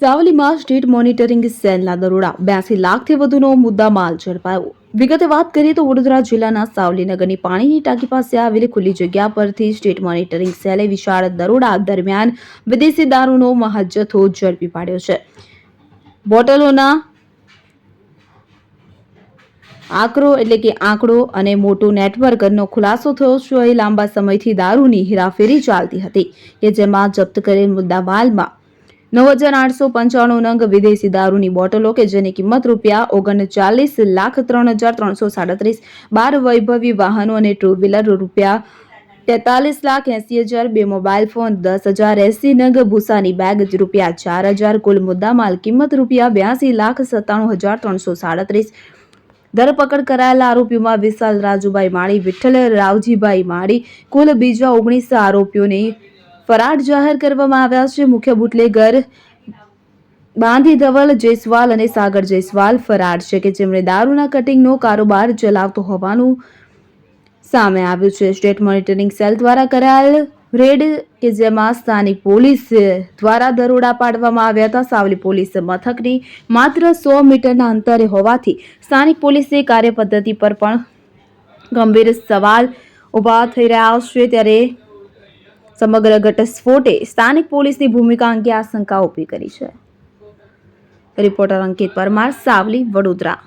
સાવલીમાં state monitoring સેલના દરોડા. બ્યાસી લાખથી વધુનો મુદ્દા માલ ઝડપાયો. વિગતે વાત કરીએ તો વડોદરા જિલ્લાના સાવલીનગરની પાણીની ટાંકી પાસે આવેલી ખુલ્લી જગ્યા પરથી સ્ટેટ મોનિટરિંગ સેલે વિશાળ દરોડા દરમિયાન વિદેશી દારૂનો મહાજથ્થો ઝડપી પાડ્યો છે. બોટલોના આંકડો એટલે કે આંકડો અને મોટું નેટવર્કનો ખુલાસો થયો છે. લાંબા સમયથી દારૂની હેરાફેરી ચાલતી હતી કે જેમાં જપ્ત કરેલ મુદ્દામાલમાં નવ હજાર આઠસો પંચાણું નંગ વિદેશી દારૂની બોટલો કે જેની કિંમત રૂપિયા ઓગણચાલીસ લાખ ત્રણ હજાર ત્રણસો સાડત્રીસ બાર વૈભવી વાહનો અને ટુ વ્હીલર રૂપિયા તેતાલીસ લાખ એંસી હજાર, બે મોબાઈલ ફોન દસ હજાર એંસી નંગ, ભૂસાની બેગ રૂપિયા ચાર હજાર, કુલ મુદ્દામાલ કિંમત રૂપિયા બ્યાસી લાખ સત્તાણું હજાર ત્રણસો સાડત્રીસ. ધરપકડ કરાયેલા આરોપીઓમાં વિશાલ રાજુભાઈ માળી, વિઠ્ઠલ રાવજીભાઈ માળી, કુલ બીજા ઓગણીસ આરોપીઓને ફરાર જાહેર કરવામાં આવ્યા છે. મુખ્ય બુટલેગર બાંધી ધવલ, જયસ્વાલ અને સાગર જયસ્વાલ ફરાર છે કે જેમણે દારૂના કટિંગનો કારોબાર ચલાવતો હોવાનું સામે આવ્યું છે. સ્ટેટ મોનિટરિંગ સેલ દ્વારા કરાયેલ રેડ કે જેમાં સ્થાનિક પોલીસ દ્વારા દરોડા પાડવામાં આવ્યા હતા. સાવલી પોલીસ મથકની માત્ર સો મીટરના અંતરે હોવાથી સ્થાનિક પોલીસે કાર્યપદ્ધતિ પર પણ ગંભીર સવાલ ઊભા થઈ રહ્યા છે. ત્યારે સમગ્ર ઘટસ્ફોટે સ્થાનિક પોલીસની ભૂમિકા અંગે આશંકા ઊભી કરી છે. રિપોર્ટર અંકિત પરમાર, સાવલી, વડોદરા.